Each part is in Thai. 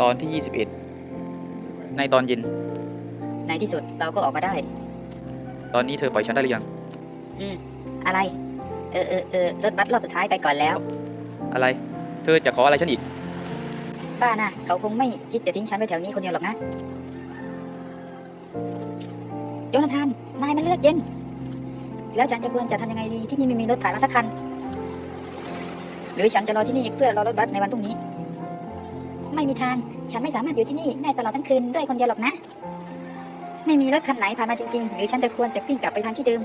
ตอนที่ 21 ในตอนเย็น ในที่สุดเราก็ออกมาได้ ตอนนี้เธอปล่อยฉันได้หรือยัง อืม อะไร เออเออเออรถบัสรอบสุดท้ายไปก่อนแล้ว อะไร เธอจะขออะไรฉันอีกบ้านะเขาคงไม่คิดจะทิ้งฉันไว้แถวนี้คนเดียวหรอกนะ โจนาธาน นายมันเลือดเย็น แล้วฉันจะควรจะทำยังไงดีที่นี่ไม่มีรถผ่านมาสักคัน หรือฉันจะรอที่นี่เพื่อรอรถบัสในวันพรุ่งนี้ ไม่มีทาง ฉันไม่สามารถอยู่ที่นี่ได้ตลอดทั้งคืนด้วยคนเดียวหรอกนะ ไม่มีรถคันไหนผ่านมาจริงๆ หรือฉันจะควรจะวิ่งกลับไปทางที่เดิม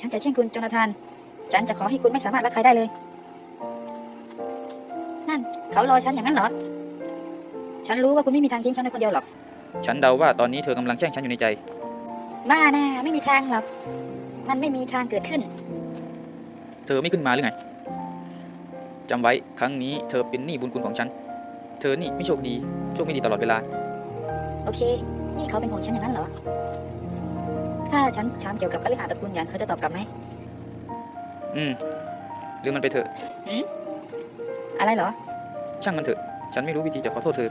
ฉันจะเช่นคุณโจนาธาน ฉันจะขอให้คุณไม่สามารถรักใครได้เลย นั่น เขารอฉันอย่างนั้นเหรอ ฉันรู้ว่าคุณไม่มีทางทิ้งฉันไว้คนเดียวหรอก ฉันเดาว่าตอนนี้เธอกำลังแช่งฉันอยู่ในใจ บ้าน่าไม่มีทางหรอก มันไม่มีทางเกิดขึ้น เธอไม่ขึ้นมาหรือไง จำไว้ครั้งนี้เธอเป็นหนี้บุญคุณของฉัน เธอนี่ไม่โชคดี โชคไม่ดีตลอดเวลา โอเค นี่เขาเป็นห่วงฉันอย่างนั้นเหรอ ถ้าฉันถามเกี่ยวกับคฤหาสน์ตระกูลหยานเขาจะตอบกลับไหมอืมหรือมันไปเถอะอะไรเหรอ ช่างมันเถอะ ฉันไม่รู้วิธีจะขอโทษเธอ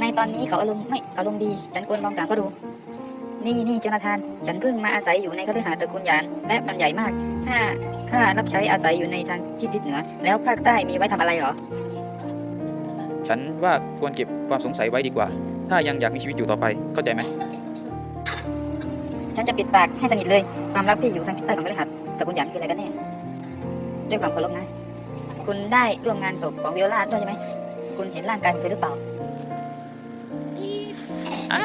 ในตอนนี้เขาอารมณ์ไม่เขาอารมณ์ดี ฉันควรลองถามเขาดู นี่นี่โจนาธาน ฉันเพิ่งมาอาศัยอยู่ในคฤหาสน์ตระกูลหยาน และมันใหญ่มาก ถ้าข้ารับใช้อาศัยอยู่ในทางทิศทิศเหนือ แล้วภาคใต้มีไว้ทำอะไรเหรอ ฉันว่าควรเก็บความสงสัยไว้ดีกว่า ถ้ายังอยากมีชีวิตอยู่ต่อไป เข้าใจไหม ฉันจะปิดปากให้สนิทเลย ความลับที่อยู่ทางทิศใต้ของคฤหาสน์ตระกูลหยานคืออะไรกันแน่ ด้วยความเคารพนะ คุณได้ร่วมงานศพของวิโอลาด้วยใช่ไหม คุณเห็นร่างกายของเธอหรือเปล่าอะ